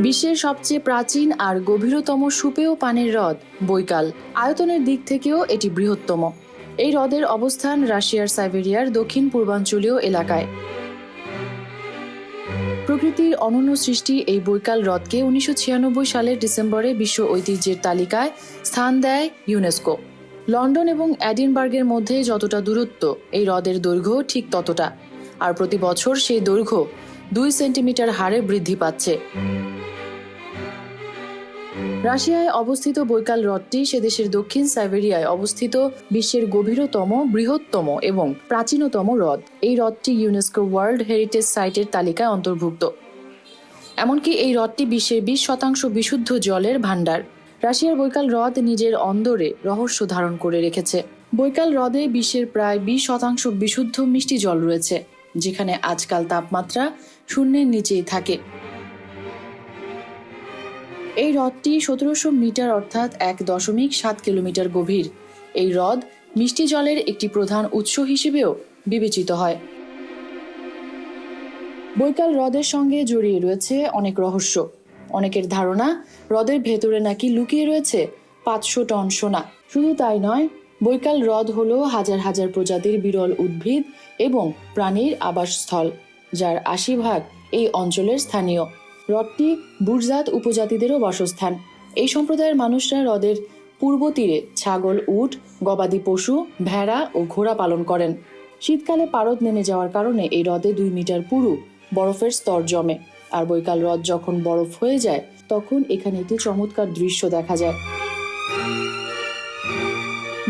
বিশ্বের সবচেয়ে প্রাচীন আর গভীরতম সুপেয় পানির হ্রদ বৈকাল। আয়তনের দিক থেকেও এটি বৃহত্তম। এই হ্রদের অবস্থান রাশিয়ার সাইবেরিয়ার দক্ষিণ পূর্বাঞ্চলীয় এলাকায়। প্রকৃতির অনন্য সৃষ্টি এই বৈকাল হ্রদকে উনিশশো ছিয়ানব্বই সালের ডিসেম্বরে বিশ্ব ঐতিহ্যের তালিকায় স্থান দেয় ইউনেস্কো। লন্ডন এবং অ্যাডিনবার্গের মধ্যে যতটা দূরত্ব, এই হ্রদের দৈর্ঘ্য ঠিক ততটা। আর প্রতি বছর সেই দৈর্ঘ্য দুই সেন্টিমিটার হারে বৃদ্ধি পাচ্ছে। রাশিয়ায় অবস্থিত বৈকাল হ্রদটি সে দেশের দক্ষিণ সাইবেরিয়ায় অবস্থিত বিশ্বের গভীরতম, বৃহত্তম এবং প্রাচীনতম হ্রদ। এই হ্রদটি ইউনেস্কো ওয়ার্ল্ড হেরিটেজ সাইটের তালিকায় অন্তর্ভুক্ত। এমনকি এই হ্রদটি বিশ্বের বিশ শতাংশ বিশুদ্ধ জলের ভাণ্ডার। রাশিয়ার বৈকাল হ্রদ নিজের অন্দরে রহস্য ধারণ করে রেখেছে। বৈকাল হ্রদে বিশ্বের প্রায় বিশ শতাংশ বিশুদ্ধ মিষ্টি জল রয়েছে, যেখানে আজকাল তাপমাত্রা শূন্যের নিচেই থাকে। এই হ্রদটি সতেরোশো মিটার অর্থাৎ এক দশমিক সাত কিলোমিটার গভীর। এই হ্রদ মিষ্টি জলের একটি প্রধান উৎস হিসেবেও বিবেচিত হয়। বৈকাল হ্রদের সঙ্গে জড়িয়ে রয়েছে অনেক রহস্য। অনেকের ধারণা, হ্রদের ভেতরে নাকি লুকিয়ে রয়েছে পাঁচশো টন সোনা। শুধু তাই নয়, বৈকাল হ্রদ হল হাজার হাজার প্রজাতির বিরল উদ্ভিদ এবং প্রাণীর আবাসস্থল, যার আশি ভাগ এই অঞ্চলের স্থানীয়। হ্রদটি বুরজাত উপজাতিদেরও বাসস্থান। এই সম্প্রদায়ের মানুষরা হ্রদের পূর্ব তীরে ছাগল, উট, গবাদি পশু, ভেড়া ও ঘোড়া পালন করেন। শীতকালে পারদ নেমে যাওয়ার কারণে এই হ্রদে দুই মিটার পুরু বরফের স্তর জমে। আর বৈকাল হ্রদ যখন বরফ হয়ে যায়, তখন এখানে একটি চমৎকার দৃশ্য দেখা যায়।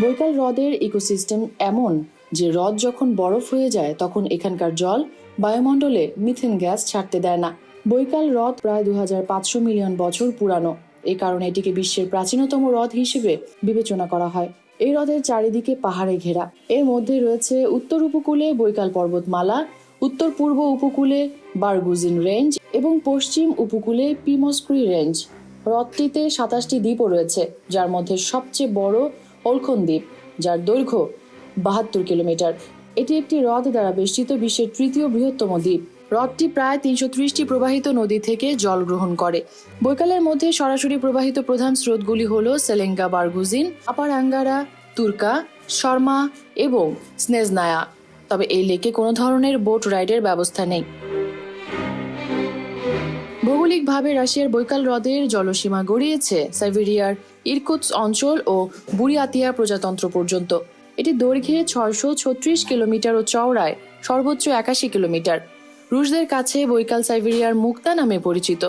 বৈকাল হ্রদের ইকোসিস্টেম এমন যে হ্রদ যখন বরফ হয়ে যায়, তখন এখানকার জল বায়ুমণ্ডলে মিথেন গ্যাস ছাড়তে দেয় না। বৈকাল হ্রদ প্রায় দু হাজার পাঁচশো মিলিয়ন বছর পুরানো। এই কারণে এটিকে বিশ্বের প্রাচীনতম হ্রদ হিসেবে বিবেচনা করা হয়। এই হ্রদের চারিদিকে পাহাড়ে ঘেরা। এর মধ্যে রয়েছে উত্তর উপকূলে বৈকাল পর্বতমালা, উত্তর পূর্ব উপকূলে বারগুজিন রেঞ্জ এবং পশ্চিম উপকূলে পিমস্ক্রি রেঞ্জ। হ্রদটিতে সাতাশটি দ্বীপও রয়েছে, যার মধ্যে সবচেয়ে বড় ওলখন দ্বীপ, যার দৈর্ঘ্য বাহাত্তর কিলোমিটার। এটি একটি হ্রদ দ্বারা বেষ্টিত বিশ্বের তৃতীয় বৃহত্তম দ্বীপ। হ্রদটি প্রায় তিনশো ত্রিশটি প্রবাহিত নদী থেকে জল গ্রহণ করে। বৈকালের মধ্যে সরাসরি প্রবাহিত প্রধান স্রোতগুলি হল সেলেঙ্গা, বারগুজিন, আপার আঙ্গারা, তুর্কা, শর্মা এবং স্নেজনায়া। তবে এই লেকে কোনো ধরনের বোট রাইডের ব্যবস্থা নেই। ভৌগোলিকভাবে রাশিয়ার বৈকাল হ্রদের জলসীমা গড়িয়েছে সাইবেরিয়ার ইরকুটস অঞ্চল ও বুরিয়াতিয়া প্রজাতন্ত্র পর্যন্ত। এটি দৈর্ঘ্যে ছয়শো ছত্রিশ কিলোমিটার ও চওড়ায় সর্বোচ্চ একাশি কিলোমিটার। রুশদের কাছে বৈকাল সাইবেরিয়ার মুক্তা নামে পরিচিত।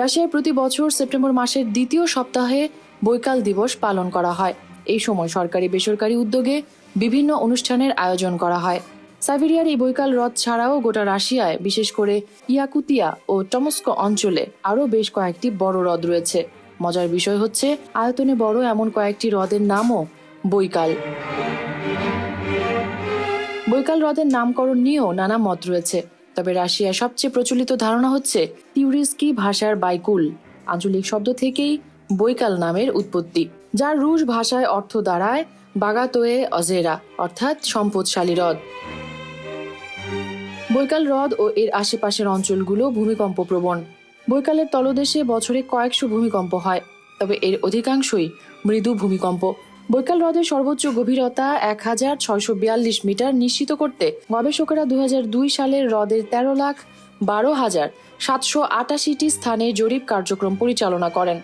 রাশিয়ায় প্রতি বছর সেপ্টেম্বর মাসের দ্বিতীয় সপ্তাহে বৈকাল দিবস পালন করা হয়। এই সময় সরকারি বেসরকারি উদ্যোগে বিভিন্ন অনুষ্ঠানের আয়োজন করা হয়। সাইবেরিয়ার এই বৈকাল হ্রদ ছাড়াও গোটা রাশিয়ায়, বিশেষ করে ইয়াকুতিয়া ও টমস্কো অঞ্চলে আরও বেশ কয়েকটি বড় হ্রদ রয়েছে। মজার বিষয় হচ্ছে, আয়তনে বড় এমন কয়েকটি হ্রদের নামও বৈকাল। বৈকাল হ্রদের নামকরণ নিয়েও নানা মত রয়েছে। তবে রাশিয়ার সবচেয়ে প্রচলিত ধারণা হচ্ছে তিউরিস্কি ভাষার বাইকুল, আঞ্চলিক শব্দ থেকেই বৈকাল নামের উৎপত্তি যার রুশ ভাষায় অর্থ দাঁড়ায় বাগাতোয়ে অজেরা, অর্থাৎ সম্পদশালী হ্রদ। বৈকাল হ্রদ ও এর আশেপাশের অঞ্চলগুলো ভূমিকম্প প্রবণ। বৈকালের তলদেশে বছরে কয়েকশো ভূমিকম্প হয়, তবে এর অধিকাংশই মৃদু ভূমিকম্প। বৈকাল হ্রদের সর্বোচ্চ গভীরতা এক হাজার বিয়াল্লিশ মিটার নিশ্চিত করতে গবেষকেরা দু সালের হ্রদের তেরো লাখ বারো হাজার সাতশো আটাশিটি স্থানে জরিপ কার্যক্রম পরিচালনা করেন।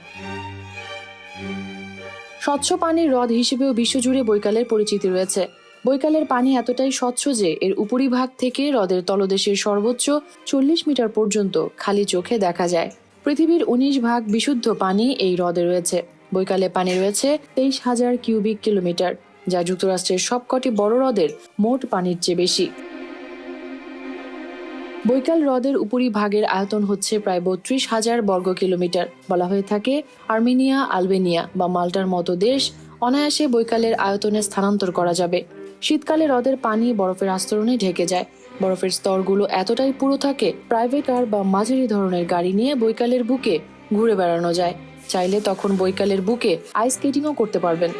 স্বচ্ছ পানির হ্রদ হিসেবেও বিশ্বজুড়ে বৈকালের পরিচিতি রয়েছে। বৈকালের পানি এতটাই স্বচ্ছ যে এর উপরিভাগ থেকে হ্রদের তলদেশের সর্বোচ্চ চল্লিশ মিটার পর্যন্ত খালি চোখে দেখা যায়। পৃথিবীর উনিশ ভাগ বিশুদ্ধ পানি এই হ্রদে রয়েছে। বৈকালে পানি রয়েছে তেইশ হাজার কিউবিক কিলোমিটার, যা যুক্তরাষ্ট্রের সবকটি বড় হ্রদের মোট পানির চেয়ে বেশি। বৈকাল হ্রদের উপরি ভাগের আয়তন হচ্ছে প্রায় বত্রিশ হাজার বর্গ কিলোমিটার, বলা হয়ে থাকে আর্মেনিয়া, আলবেনিয়া বা মাল্টার মতো দেশ অনায়াসে বৈকালের আয়তনে স্থানান্তর করা যাবে। শীতকালে হ্রদের পানি বরফের আস্তরণে ঢেকে যায়। বরফের স্তরগুলো এতটাই পুরো থাকে, প্রাইভেট কার বা মাঝারি ধরনের গাড়ি নিয়ে বৈকালের বুকে ঘুরে বেড়ানো যায়। চাইলে তখন বৈকালের বুকে আইস স্কেটিংও করতে পারবেন।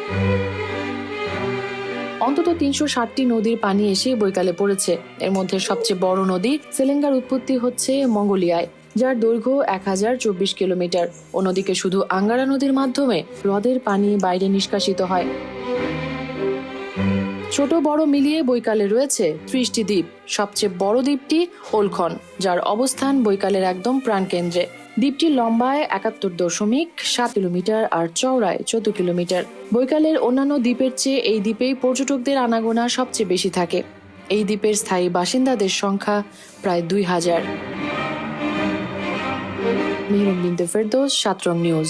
অন্তত তিনশো ষাটটি নদীর পানি এসে বৈকালে পড়েছে। এর মধ্যে সবচেয়ে বড় নদী সেলেঙ্গার উৎপত্তি হচ্ছে মঙ্গোলিয়ায়, যার দৈর্ঘ্য এক হাজার চব্বিশ কিলোমিটার। অন্যদিকে শুধু আঙ্গারা নদীর মাধ্যমে হ্রদের পানি বাইরে নিষ্কাশিত হয়। ছোট বড় মিলিয়ে বৈকালে রয়েছে ত্রিশটি দ্বীপ। সবচেয়ে বড় দ্বীপটি ওলখন, যার অবস্থান বৈকালের একদম প্রাণকেন্দ্রে। দ্বীপটি লম্বায় একাত্তর দশমিক সাত কিলোমিটার আর চওড়ায় চোদ্দ কিলোমিটার। বৈকালের অন্যান্য দ্বীপের চেয়ে এই দ্বীপেই পর্যটকদের আনাগোনা সবচেয়ে বেশি থাকে। এই দ্বীপের স্থায়ী বাসিন্দাদের সংখ্যা প্রায় দুই হাজার। মেহরুম ফেরদোস, সাতরং নিউজ।